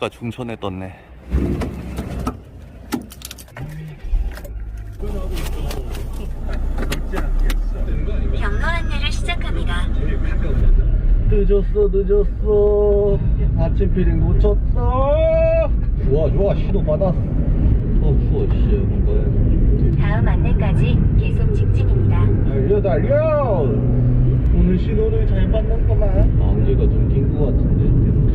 해가 중천에 떴네. 경로 안내를 시작합니다. 늦었어, 늦었어. 아침 피링 놓쳤어. 좋아, 좋아. 신호 받았어. 어, 추워, 씨. 뭔가. 다음 안내까지 계속 직진입니다. 달려, 달려! 오늘 신호를 잘 받는구만. 안개가 좀 낀 것 같은데.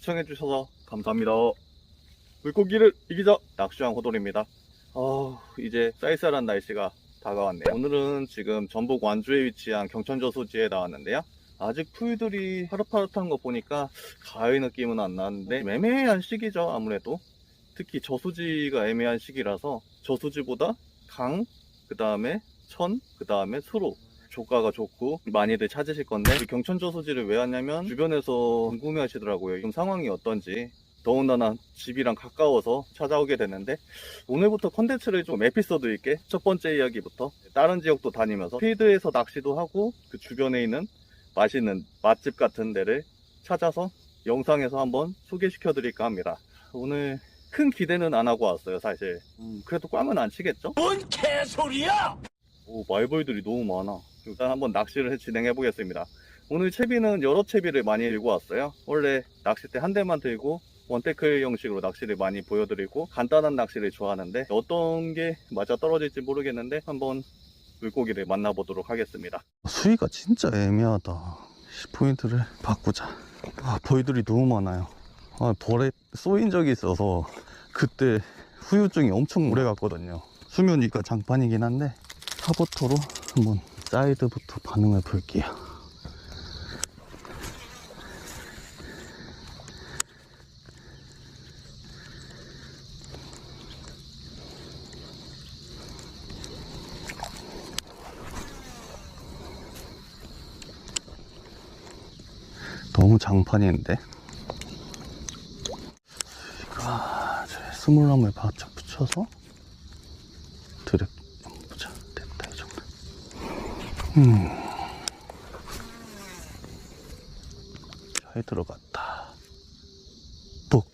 시청해주셔서 감사합니다. 물고기를 이기자 낚시왕 호돌입니다. 아, 이제 쌀쌀한 날씨가 다가왔네요. 오늘은 지금 전북 완주에 위치한 경천저수지에 나왔는데요. 아직 풀들이 파릇파릇한 거 보니까 가을 느낌은 안 나는데 애매한 시기죠 아무래도 특히 저수지가 애매한 시기라서 저수지보다 강, 그 다음에 천, 그 다음에 수로 조가가 좋고 많이들 찾으실 건데 이 경천 저수지를 왜 왔냐면 주변에서 궁금해 하시더라고요. 지금 상황이 어떤지. 더군다나 집이랑 가까워서 찾아오게 됐는데 오늘부터 컨텐츠를 좀 에피소드 있게 첫 번째 이야기부터 다른 지역도 다니면서 필드에서 낚시도 하고 그 주변에 있는 맛있는 맛집 같은 데를 찾아서 영상에서 한번 소개시켜 드릴까 합니다. 오늘 큰 기대는 안 하고 왔어요 사실. 음, 그래도 꽝은 안 치겠죠? 뭔 개소리야! 오 말벌들이 너무 많아 일단 한번 낚시를 진행해 보겠습니다. 오늘 채비는 여러 채비를 많이 들고 왔어요. 원래 낚싯대 한 대만 들고 원테클 형식으로 낚시를 많이 보여드리고 간단한 낚시를 좋아하는데 어떤 게 맞아 떨어질지 모르겠는데 한번 물고기를 만나보도록 하겠습니다. 수위가 진짜 애매하다. 포인트를 바꾸자. 아 벌들이 너무 많아요. 아 벌에 쏘인 적이 있어서 그때 후유증이 엄청 오래 갔거든요. 수면 위가 장판이긴 한데 카보토로 한번 사이드부터 반응을 볼게요. 너무 장판인데? 이거 스물람을 바짝 붙여서 드랙 한번 보자 됐다 이 정도 음. 잘 들어갔다. 뚝.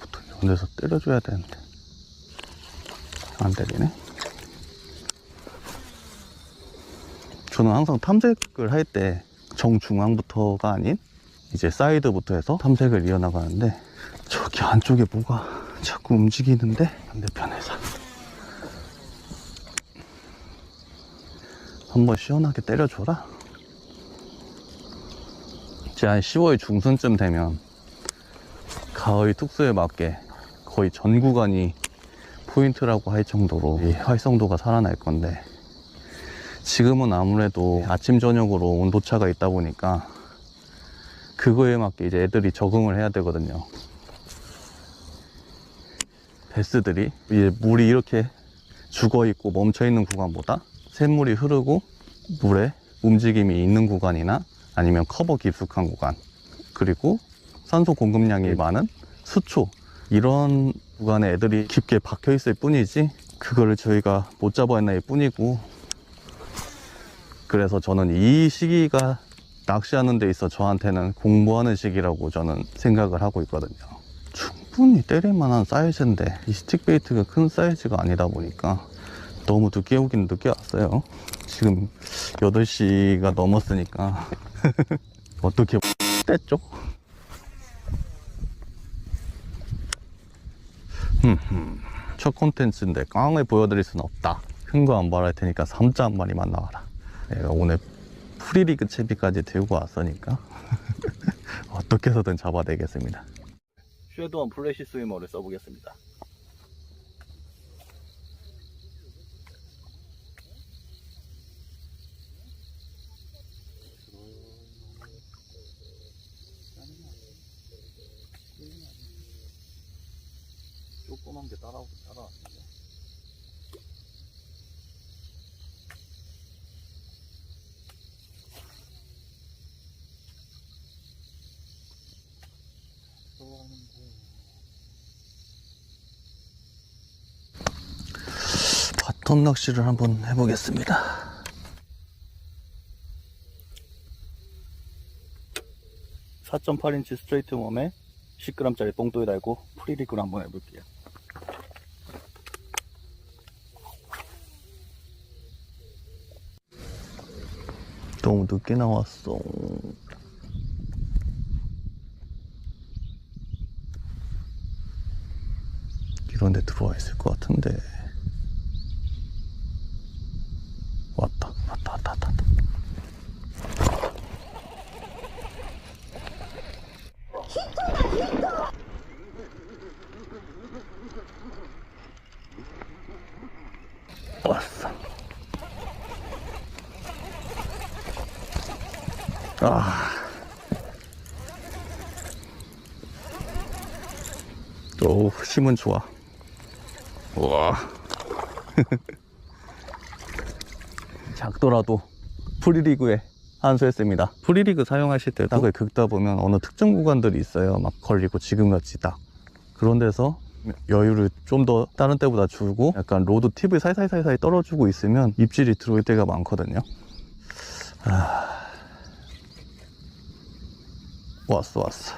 보통 이런 데서 때려줘야 되는데. 안 때리네. 저는 항상 탐색을 할 때 정중앙부터가 아닌 이제 사이드부터 해서 탐색을 이어나가는데 저기 안쪽에 뭐가 자꾸 움직이는데 반대편에서 한번 시원하게 때려줘라. 이제 한 10월 중순쯤 되면 가을 특수에 맞게 거의 전 구간이 포인트라고 할 정도로 이 활성도가 살아날 건데 지금은 아무래도 아침 저녁으로 온도차가 있다 보니까 그거에 맞게 이제 애들이 적응을 해야 되거든요. 베스들이 이제 물이 이렇게 죽어 있고 멈춰 있는 구간보다 샘물이 흐르고 물에 움직임이 있는 구간이나 아니면 커버 깊숙한 구간 그리고 산소 공급량이 많은 수초 이런 구간에 애들이 깊게 박혀 있을 뿐이지 그거를 저희가 못 잡아낼 뿐이고. 그래서 저는 이 시기가 낚시하는 데 있어 저한테는 공부하는 시기라고 저는 생각을 하고 있거든요. 충분히 때릴 만한 사이즈인데 이 스틱 베이트가 큰 사이즈가 아니다 보니까 너무 늦게 오긴 늦게 왔어요. 지금 8시가 넘었으니까. 어떻게 뗐죠? 첫 콘텐츠인데 깡을 보여드릴 수는 없다. 큰거안 바랄 테니까 3자 한 마리만 나와라. 내가 오늘 프리리그 채비까지 들고 왔으니까 어떻게 해서든 잡아내겠습니다. 쉐도한 플래시 스위머를 써보겠습니다 따라오고 따라왔는데 바톤 낚시를 한번 해보겠습니다. 4.8인치 스트레이트 웜에 10g짜리 똥도에 달고 프리리그로 한번 해볼게요. 너무 늦게 나왔어. 이런 데 들어와 있을 것 같은데. 왔다, 왔다, 왔다, 왔다. 왔다. 오, 힘은 좋아. 우와. 작더라도 프리리그에 한수했습니다. 프리리그 사용하실 때 딱을 긁다 보면 어느 특정 구간들이 있어요. 막 걸리고 지금같이 딱. 그런 데서 여유를 좀 더 다른 때보다 주고 약간 로드 팁을 살살살살 떨어주고 있으면 입질이 들어올 때가 많거든요. 아... 왔어 왔어.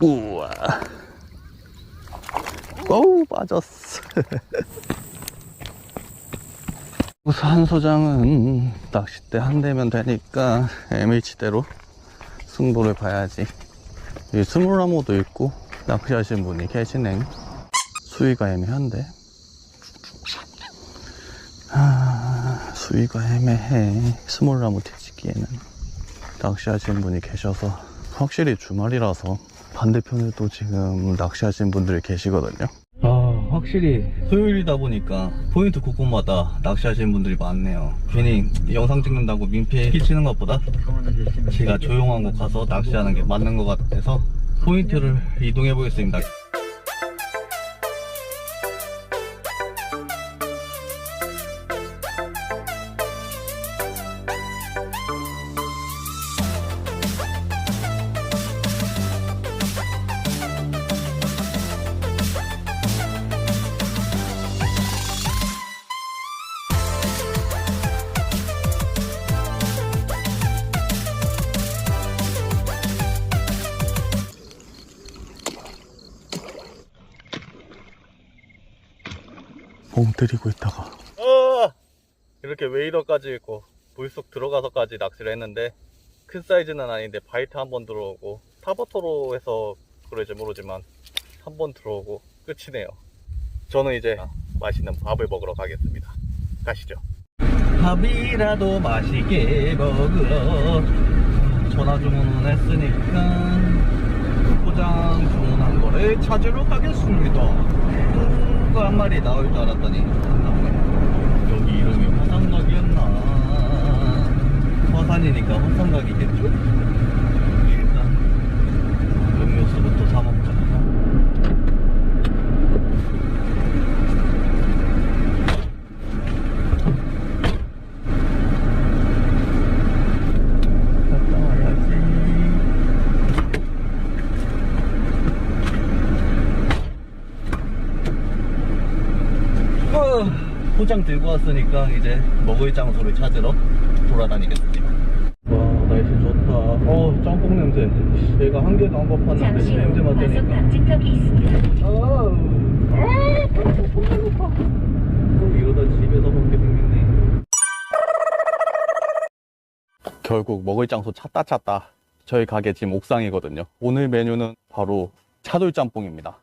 우와. 어우, 빠졌어. 우선 소장은 낚싯대 한 대면 되니까 MH대로 승부를 봐야지. 이 스물라모도 있고, 낚시하신 분이 계시네. 수위가 애매한데. 아, 수위가 애매해. 스몰라모 뒤지기에는. 낚시하시는 분이 계셔서 확실히 주말이라서 반대편에도 지금 낚시하시는 분들이 계시거든요. 아, 확실히 토요일이다 보니까 포인트 곳곳마다 낚시하시는 분들이 많네요. 괜히 영상 찍는다고 민폐 끼치는 것보다 제가 조용한 곳 가서 낚시하는 게 맞는 것 같아서 포인트를 이동해 보겠습니다. 멍 때리고 있다가. 어! 이렇게 웨이더까지 있고 물속 들어가서까지 낚시를 했는데 큰 사이즈는 아닌데 바이트 한 번 들어오고 타버토로에서 그럴지 모르지만 한 번 들어오고 끝이네요. 저는 이제 맛있는 밥을 먹으러 가겠습니다. 가시죠. 밥이라도 맛있게 먹으러. 전화 주문을 했으니까 포장 주문한 거를 찾으러 가겠습니다 큰거 한 마리 나올 줄 알았더니 안 나오네 여기 이름이 화산각이었나 화산이니까 화산각이겠죠? 일단 음료수부터 사 먹자 갔다 와야지 어, 포장 들고 왔으니까 이제 먹을 장소를 찾으러 돌아다니겠습니다. 와 날씨 좋다. 어 짬뽕 냄새. 얘가 한 개도 안후 냄새 맡으니까. 아우. 또 이러다 집에서 먹게 생겼네. 결국 먹을 장소 찾다 찾다. 저희 가게 지금 옥상이거든요. 오늘 메뉴는 바로 차돌 짬뽕입니다.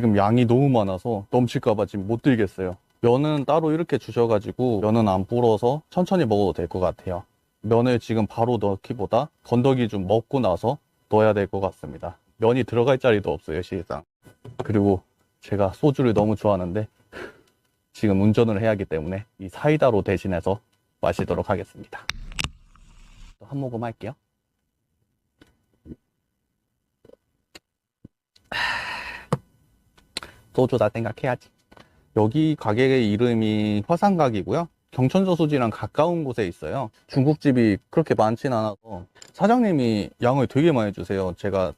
지금 양이 너무 많아서 넘칠까봐 지금 못 들겠어요. 면은 따로 이렇게 주셔가지고 면은 안 불어서 천천히 먹어도 될 것 같아요. 면을 지금 바로 넣기보다 건더기 좀 먹고 나서 넣어야 될 것 같습니다. 면이 들어갈 자리도 없어요, 실상. 그리고 제가 소주를 너무 좋아하는데 지금 운전을 해야 하기 때문에 이 사이다로 대신해서 마시도록 하겠습니다. 한 모금 할게요. 소주다 생각해야지. 여기 가게의 이름이 화산각이고요. 경천저수지랑 가까운 곳에 있어요. 중국집이 그렇게 많진 않아서 사장님이 양을 되게 많이 주세요. 제가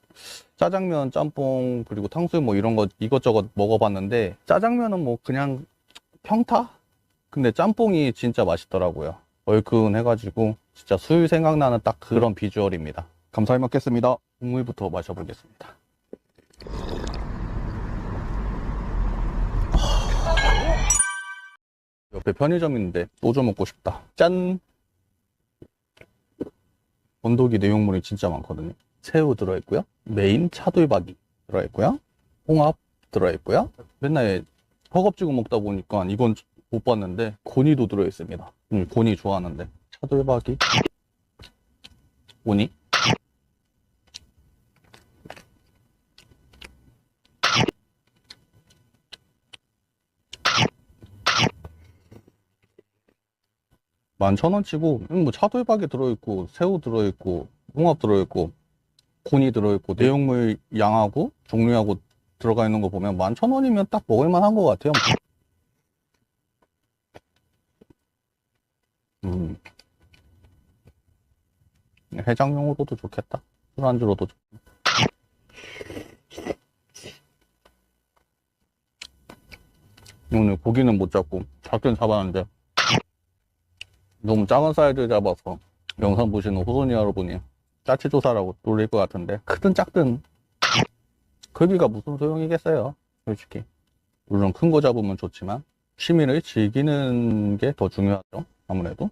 짜장면, 짬뽕, 그리고 탕수육 뭐 이런 거 이것저것 먹어봤는데 짜장면은 뭐 그냥 평타? 근데 짬뽕이 진짜 맛있더라고요. 얼큰해가지고 진짜 술 생각나는 딱 그런 비주얼입니다. 감사히 먹겠습니다. 국물부터 마셔보겠습니다. 옆에 편의점 있는데 소주 먹고 싶다. 짠! 건더기 내용물이 진짜 많거든요. 새우 들어있고요. 메인 차돌박이 들어있고요. 홍합 들어있고요. 맨날 허겁지겁 먹다 보니까 이건 못 봤는데 고니도 들어있습니다. 음, 고니 좋아하는데. 차돌박이, 고니, 만천원 치고 음, 뭐 차돌박이 들어있고 새우 들어있고 홍합 들어있고 곤이 들어있고 내용물 양하고 종류하고 들어가 있는 거 보면 만천원이면 딱 먹을만 한것 같아요. 음. 해장용으로도 좋겠다. 술안주로도 좋고 오늘 고기는 못 잡고 작전 잡았는데 너무 작은 사이즈 잡아서 영상 보시는 호소니 여러분이 짜치 조사라고 놀릴 것 같은데 크든 작든 크기가 무슨 소용이겠어요 솔직히. 물론 큰 거 잡으면 좋지만 취미를 즐기는 게 더 중요하죠 아무래도.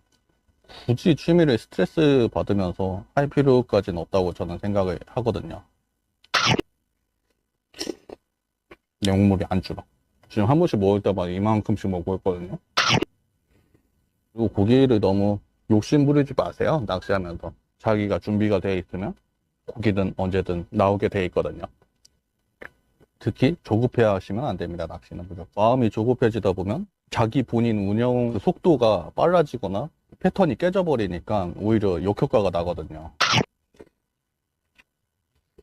굳이 취미를 스트레스 받으면서 할 필요까지는 없다고 저는 생각을 하거든요. 내용물이 안 줄어. 지금 한 번씩 먹을 때마다 이만큼씩 먹고 있거든요 그리고 고기를 너무 욕심 부리지 마세요. 낚시하면서. 자기가 준비가 되어 있으면 고기든 언제든 나오게 되어 있거든요. 특히 조급해 하시면 안 됩니다. 낚시는 무조건. 마음이 조급해지다 보면 자기 본인 운영 속도가 빨라지거나 패턴이 깨져버리니까 오히려 역효과가 나거든요.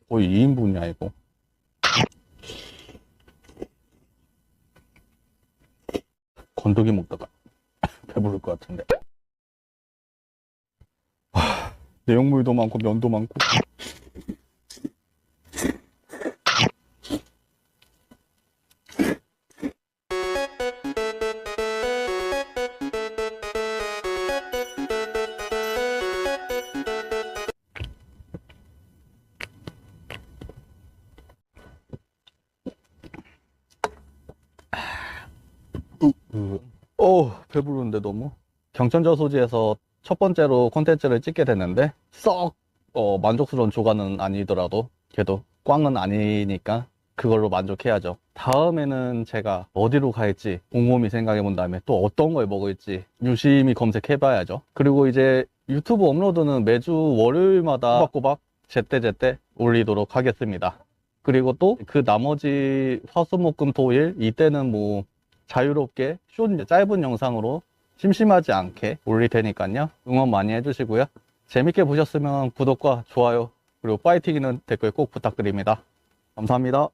거의 2인분이야, 이거. 건더기 먹다가 배부를 것 같은데. 하, 내용물도 많고 면도 많고. 어, 배부른데 너무. 경천저수지에서 첫 번째로 콘텐츠를 찍게 됐는데 썩 어, 만족스러운 조과는 아니더라도 그래도 꽝은 아니니까 그걸로 만족해야죠. 다음에는 제가 어디로 갈지 곰곰이 생각해 본 다음에 또 어떤 걸 먹을지 유심히 검색해 봐야죠. 그리고 이제 유튜브 업로드는 매주 월요일마다 꼬박꼬박 제때제때 올리도록 하겠습니다. 그리고 또 그 나머지 화수목금토일 이때는 뭐 자유롭게 쇼 짧은 영상으로 심심하지 않게 올릴 테니까요. 응원 많이 해주시고요. 재밌게 보셨으면 구독과 좋아요 그리고 파이팅이는 댓글 꼭 부탁드립니다. 감사합니다.